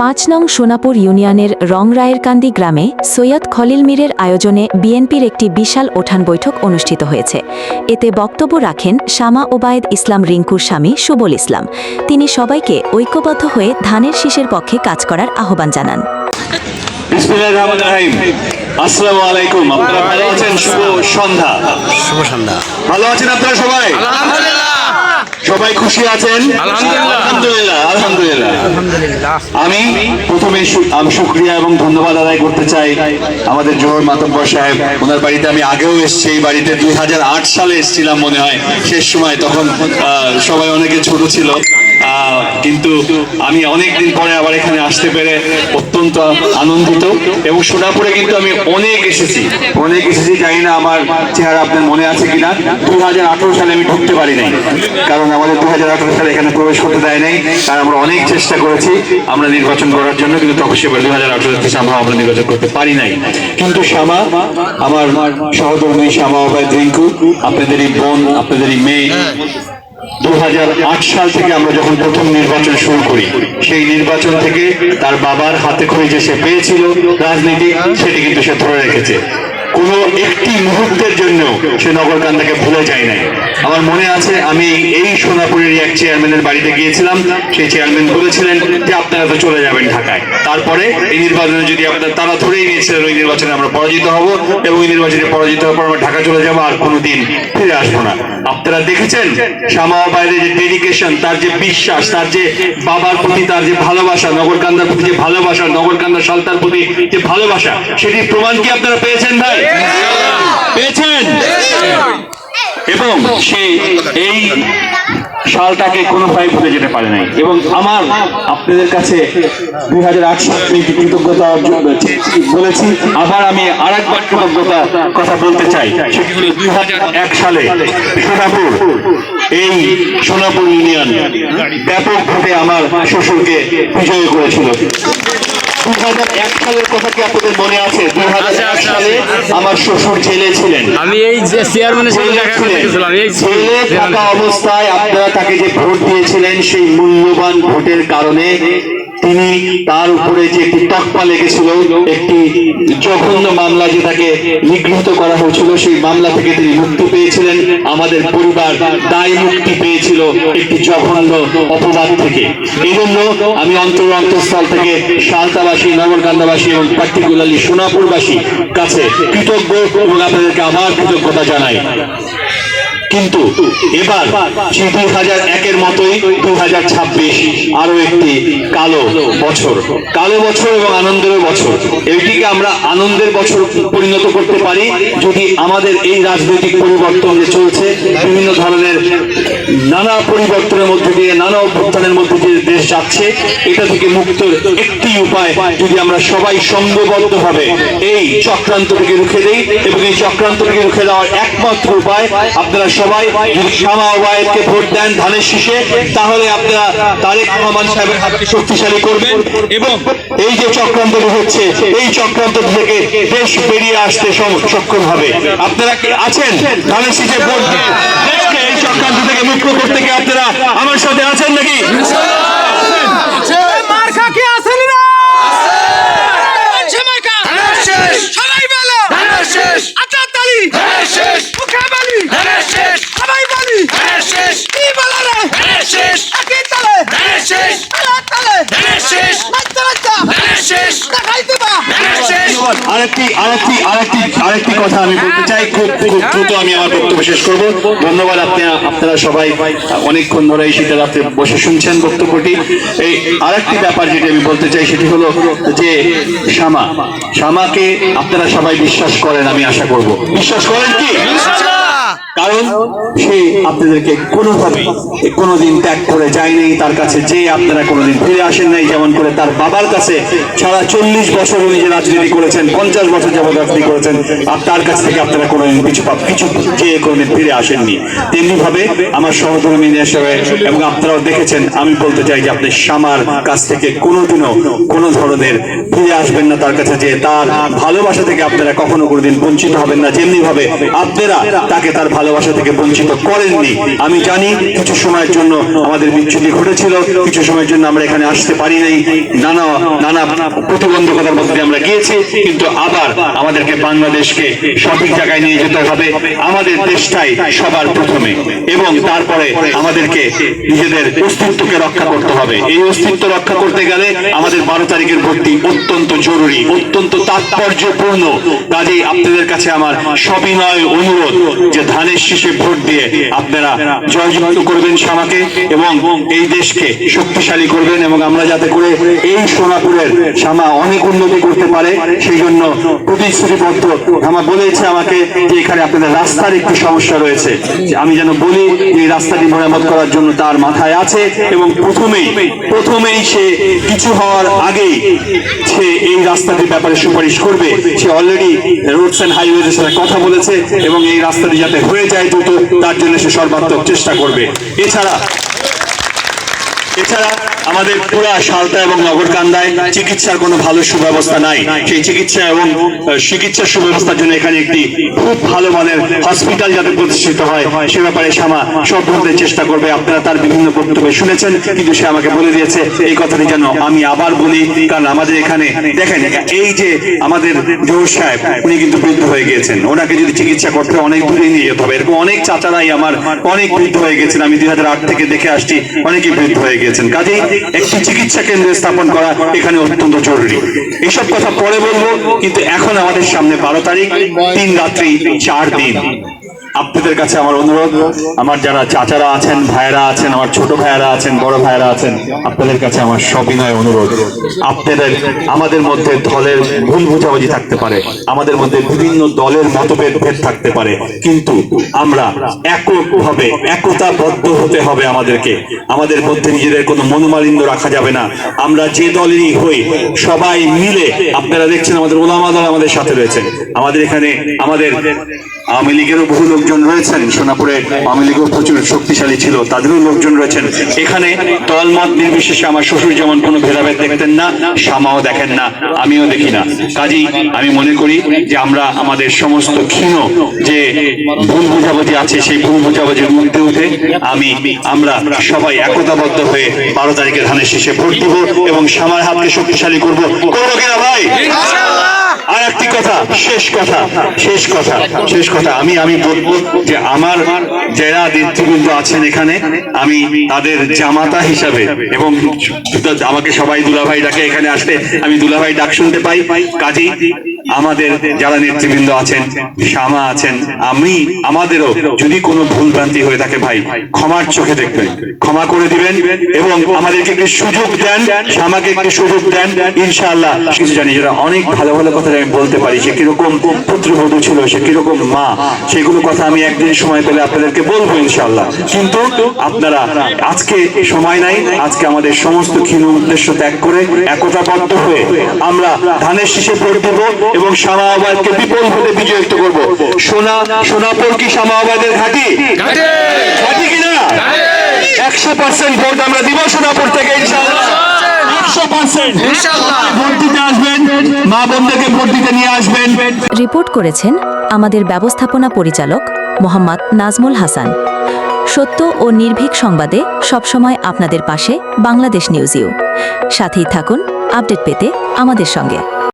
পাঁচ নং সোনাপুর ইউনিয়নের রংরায়েরকান্দি গ্রামে সৈয়দ খলিল মীরের আয়োজনে বিএনপির একটি বিশাল ওঠান বৈঠক অনুষ্ঠিত হয়েছে। এতে বক্তব্য রাখেন শামা ওবায়েদ ইসলাম রিঙ্কুর স্বামী সুবল ইসলাম। তিনি সবাইকে ঐক্যবদ্ধ হয়ে ধানের শীষের পক্ষে কাজ করার আহ্বান জানান। বিসমিল্লাহির রহমানির রহিম। আসসালামু আলাইকুম। আপনারা ভালো আছেন? শুভ সন্ধ্যা। শুভ সন্ধ্যা। ভালো আছেন আপনারা সবাই? সবাই খুশি আছেন? আলহামদুলিল্লাহ। আলহামদুলিল্লাহ আমি প্রথমে আমি শুক্রিয়া এবং ধন্যবাদ আদায় করতে চাই আমাদের জোহর মাতব্বর সাহেব। ওনার বাড়িতে আমি আগেও এসেছি এই বাড়িতে দুই হাজার আট সালে এসেছিলাম মনে হয় শেষ সময় তখন আহ, সবাই অনেকে ছোট ছিল। কিন্তু আমি অনেক দিন পরে আবার এখানে আসতে পেরে অত্যন্ত আনন্দিত এবং সোনাপুরে কিন্তু আমি অনেক এসেছি। অনেক এসেছি, জানি না আমার চেহারা আপনার মনে আছে কিনা। দু সালে আমি ঢুকতে পারি নাই, কারণ আমাদের দু সালে এখানে প্রবেশ করতে দেয় নাই কারণ আমরা অনেক চেষ্টা করেছি আমরা নির্বাচন করার জন্য, কিন্তু তখন সেবার দু হাজার আঠারো থেকে আমরা আমরা নির্বাচন করতে পারি নাই। কিন্তু শ্যামা, আমার সহধর্মী শ্যামা অবায় রিঙ্কু আপনাদেরই বোন আপনাদেরই মেয়ে দু সাল থেকে আমরা যখন প্রথম নির্বাচন শুরু করি, সেই নির্বাচন থেকে তার বাবার হাতে খড়ি যে সে পেয়েছিল, রাজনীতি, সেটি কিন্তু সে ধরে রেখেছে। কোনো একটি মুহূর্তের জন্য সে নগরকান্দাকে ভুলে যায় নাই। আমার মনে আছে, আমি এই সোনাপুরের এক চেয়ারম্যানের বাড়িতে গিয়েছিলাম। সেই চেয়ারম্যান বলেছিলেন যে, আপনারা তো চলে যাবেন ঢাকায়। তারপরে এই নির্বাচনে যদি আপনারা, তারা ধরেই নিয়েছিলেন, ওই নির্বাচনে আমরা পরাজিত হব এবং ওই নির্বাচনে পরাজিত হওয়ার পর আমরা ঢাকা চলে যাব, আর কোনোদিন ফিরে আসব না। আপনারা দেখেছেন, শ্যামা বাইরে যে ডেডিকেশন তার যে বিশ্বাস, তার যে বাবার প্রতি, তার যে ভালোবাসা, নগরকান্দার প্রতি যে ভালোবাসা নগরকান্দা সালতার প্রতি যে ভালোবাসা, সেটির প্রমাণ কি আপনারা পেয়েছেন ভাই? পেয়েছেন এবং সে এই সালটাকে কোনোভাবে ভুলে যেতে পারে নাই। এবং আমার আপনাদের কাছে দুই হাজার আট সাল কৃতজ্ঞতা বলেছি। আবার আমি আর একবার কৃতজ্ঞতা কথা বলতে চাই। সেটি হলো দুই হাজার এক সালে সোনাপুর, এই সোনাপুর ইউনিয়ন ব্যাপক ভাবে আমার শ্বশুরকে বিজয় করেছিল। দু হাজার এক সালের কথা কি আপনাদের মনে আছে? দু হাজার এক সালে আমার শ্বশুর জেলে ছিলেন। আমি এই যে চেয়ারম্যানের সাথে দেখা করতে এই জেলে থাকা অবস্থায় আপনারা তাকে যে ভোট দিয়েছিলেন সেই মূল্যবান ভোটের কারণে তিনি তার উপরে যে একটি তকপা লেগেছিল, একটি জঘন্য মামলা যে তাকে নিগৃহীত করা হয়েছিল, সেই মামলা থেকে তিনি মুক্তি পেয়েছিলেন। আমাদের পরিবার দায় মুক্তি পেয়েছিল একটি জঘন্য অপবাদ থেকে। এই জন্য আমি অন্তর অন্তঃস্থল থেকে সালতাবাসী, নগরকান্দাবাসী এবং পার্টিকুলারলি সোনাপুরবাসী কাছে কৃতজ্ঞ এবং আপনাদেরকে আমার কৃতজ্ঞতা জানাই। কিন্তু এবার সেই দু হাজার একের মতোই দু হাজার ছাব্বিশ আরও একটি কালো বছর। কালো বছর এবং আনন্দের বছর। এইটিকে আমরা আনন্দের বছর পরিণত করতে পারি যদি আমাদের এই রাজনৈতিক পরিবর্তন যে চলছে, বিভিন্ন ধরনের নানা পরিবর্তনের মধ্যে দিয়ে, নানা অভ্যুত্থানের মধ্যে দিয়ে দেশ যাচ্ছে, এটা থেকে মুক্তর একটি উপায় যদি আমরা সবাই সংঘবদ্ধ ভাবে এই চক্রান্তটিকে রুখে দেই এবং এই চক্রান্তটিকে রুখে দেওয়ার একমাত্র উপায় আপনারা সবাই শ্যামা ওবায়দকে ভোট দেন ধানের শীষে, তাহলে আপনারা তারেক রহমান সাহেবের হাতকে শক্তিশালী করবেন এবং এই যে চক্রান্তটি হচ্ছে এই চক্রান্ত থেকে দেশ বেরিয়ে আসতে সক্ষম হবে। আপনারা কি আছেন? ধানের শীষে ভোট দেশকে এই চক্রান্ত থেকে মুক্ত করতে কি আপনারা আমার সাথে আছেন নাকি? সবাই বলো। আরেকটি আরেকটি আরেকটি আরেকটি কথা আমি বলতে চাই। খুব খুব দ্রুত আমি আমার বক্তব্য শেষ ধন্যবাদ আপনি, আপনারা সবাই অনেকক্ষণ ধরে এই শীতের রাত্রে বসে শুনছেন বক্তব্যটি। এই আরেকটি ব্যাপার যেটি আমি বলতে চাই, সেটি হলো যে শ্যামা, শ্যামাকে আপনারা সবাই বিশ্বাস করেন, আমি আশা করব। বিশ্বাস করেন কি? কারণ সে আপনাদেরকে কোনোভাবে কোনোদিন ত্যাগ করে যায়নি তার কাছে যে আপনারা কোনোদিন ফিরে আসেন নাই, যেমন করে তার বাবার কাছে সারা চল্লিশ বছর উনি যে রাজনীতি করেছেন, পঞ্চাশ বছর যাবত রাজনীতি করেছেন, আর তার কাছ থেকে আপনারা কোনোদিন কিছু পা- কিছু চেয়ে কোনোদিন ফিরে আসেননি। তেমনি ভাবে আমার সহধর্মী হিসেবে এবং আপনারাও দেখেছেন, আমি বলতে চাই যে আপনি শ্যামার কাছ থেকে কোনোদিনও কোনো ধরনের ফিরে আসবেন না, তার কাছে যে তার ভালোবাসা থেকে আপনারা কখনো কোনোদিন বঞ্চিত হবেন না। যেমনি ভাবে আপনারা তাকে তার ভালোবাসা থেকে বঞ্চিত করেননি। আমি জানি কিছু সময়ের জন্য আমাদের বিচ্ছুতি ঘটেছিল, কিছু সময়ের জন্য আমরা এখানে আসতে পারি নাই। নানা নানা প্রতিবন্ধকতার মধ্যে আমরা গিয়েছি, কিন্তু আবার আমাদেরকে বাংলাদেশকে সঠিক জায়গায় নিয়ে যেতে হবে। আমাদের দেশটাই সবার প্রথমে। এবং তারপরে আমাদেরকে নিজেদের অস্তিত্বকে রক্ষা করতে হবে। এই অস্তিত্ব রক্ষা করতে গেলে আমাদের বারো তারিখের ভোটটি অত্যন্ত জরুরি, অত্যন্ত তাৎপর্যপূর্ণ। কাজেই আপনাদের কাছে আমার সবিনয় অনুরোধ যে ধানের শীষে ভোট দিয়ে আপনারা জয়যুক্ত করবেন শ্যামাকে এবং এই দেশকে শক্তিশালী করবেন এবং আমরা যাতে করে এই সোনাপুরের শ্যামা অনেক উন্নতি করতে পারে, সেই জন্য প্রতিশ্রুতিবদ্ধ। আমার বলেছে আমাকে যে এখানে আপনাদের রাস্তার একটু সমস্যা রয়েছে। আমি যেন বলি এই রাস্তাটি মেরামত করার জন্য তার মাথায় আছে এবং প্রথমেই প্রথমেই সে কিছু হওয়ার আগেই সে এই রাস্তাটির ব্যাপারে সুপারিশ করবে। সে অলরেডি রোডস অ্যান্ড হাইওয়েজের সাথে কথা বলেছে এবং এই রাস্তাটি যাতে হয়ে যায় দ্রুত, তার জন্য সে সর্বাত্মক চেষ্টা করবে। এছাড়া এছাড়া আমাদের পুরা সালতা এবং নগরকান্দায় চিকিৎসার কোনো ভালো সুব্যবস্থা নাই। সেই চিকিৎসা এবং চিকিৎসার সুব্যবস্থার জন্য এখানে একটি খুব ভালো মানের হসপিটাল যাতে প্রতিষ্ঠিত হয়, সে ব্যাপারে শ্যামা সব ধরনের চেষ্টা করবে। আপনারা তার বিভিন্ন শুনেছেন, কিন্তু সে আমাকে বলে দিয়েছে, এই কথাটি যেন আমি আবার বলি, কারণ আমাদের এখানে, দেখেন, এই যে আমাদের জোর সাহেব, উনি কিন্তু বৃদ্ধ হয়ে গিয়েছেন। ওনাকে যদি চিকিৎসা করতে অনেক দূরে নিয়ে যেতে হবে। এরকম অনেক চাচারাই আমার অনেক বৃদ্ধ হয়ে গেছেন। আমি দুই হাজার আট থেকে দেখে আসছি, অনেকেই বৃদ্ধ হয়ে গেছেন কাজেই একটি চিকিৎসা কেন্দ্র স্থাপন করা এখানে অত্যন্ত জরুরি। এইসব কথা পরে বলব, কিন্তু এখন আমাদের সামনে বারো তারিখ, তিন রাত্রি, চার দিন। আপনাদের কাছে আমার অনুরোধ, আমার যারা চাচারা আছেন, ভাইয়েরা আছেন, আমার ছোট ভাইয়েরা আছেন, বড় ভাইয়েরা আছেন, আপনাদের কাছে আমার সবিনয় অনুরোধ। আপনাদের, আমাদের মধ্যে দলের ভুল বোঝাবুঝি থাকতে পারে, আমাদের মধ্যে বিভিন্ন দলের মতভেদ ভেদ থাকতে পারে, কিন্তু আমরা এককভাবে, একতাবদ্ধ হতে হবে আমাদেরকে। আমাদের মধ্যে নিজেদের কোনো মনোমালিন্য রাখা যাবে না। আমরা যে দলেরই হই, সবাই মিলে, আপনারা দেখছেন আমাদের ওলামা দল আমাদের সাথে রয়েছে আমাদের এখানে, আমাদের আওয়ামী লীগেরও বহু লোকজন রয়েছেন, সোনাপুরে আওয়ামী লীগও প্রচুর শক্তিশালী ছিল, তাদেরও লোকজন রয়েছেন। এখানে দলমত নির্বিশেষে আমার শ্বশুর যেমন কোনো ভেদাভেদ দেখতেন না, শ্যামাও দেখেন না, আমিও দেখি না। কাজেই আমি মনে করি যে আমরা আমাদের সমস্ত ক্ষীণ যে ভুল বোঝাবুঝি আছে, সেই ভুল বোঝাবুঝির মধ্যে উঠে আমি, আমরা সবাই একতাবদ্ধ হয়ে বারো তারিখে ধানের শেষে ভোট দিব এবং শ্যামার হাতকে শক্তিশালী করব। ভাই? আর একটি কথা, শেষ কথা শেষ কথা শেষ কথা। আমি আমি বলব যে আমার যারা নেতৃবৃন্দ আছেন এখানে, আমি তাদের জামাতা হিসাবে এবং আমাকে সবাই দুলাভাই ডাকে এখানে আসতে, আমি দুলাভাই ডাক শুনতে পাই। কাজেই আমাদের যারা নেতৃবৃন্দ আছেন, শ্যামা আছেন, আমি, আমাদেরও যদি কোনো ভুল ভ্রান্তি হয়ে থাকে ভাই, ক্ষমার চোখে দেখবেন। ক্ষমা করে দিবেন এবং আমাদেরকে একটি সুযোগ দেন, শ্যামাকে একটি সুযোগ দেন, ইনশাআল্লাহ। কিছু জানি যেটা অনেক ভালো ভালো কথা আমি বলতে পারি, সে কীরকম পুত্রবধূ ছিল, সে কীরকম মা, সেগুলো কথা আমি একদিন সময় পেলে আপনাদেরকে বলব ইনশাআল্লাহ। কিন্তু আপনারা আজকে সময় নাই, আজকে আমাদের সমস্ত ক্ষীণ উদ্দেশ্য ত্যাগ করে একতাবদ্ধ হয়ে আমরা ধানের শীষে ভোট দেব এবং শামাবাদকে বিপুল ভোটে বিজয়িত করব। সোনা সোনাপুর কি শামাবাদের ঘাটি? ঘাটি। কিনা একশো পার্সেন্ট ভোট আমরা দিব সোনাপুর থেকে ইনশাআল্লাহ। একশো পার্সেন্ট। ভোট দিতে আসবেন মা বোনদেরকে ভোট দিতে নিয়ে আসবেন। রিপোর্ট করেছেন আমাদের ব্যবস্থাপনা পরিচালক মোহাম্মদ নাজমুল হাসান। সত্য ও নির্ভীক সংবাদে সবসময় আপনাদের পাশে বাংলাদেশ নিউজ ইউ। সাথেই থাকুন আপডেট পেতে আমাদের সঙ্গে।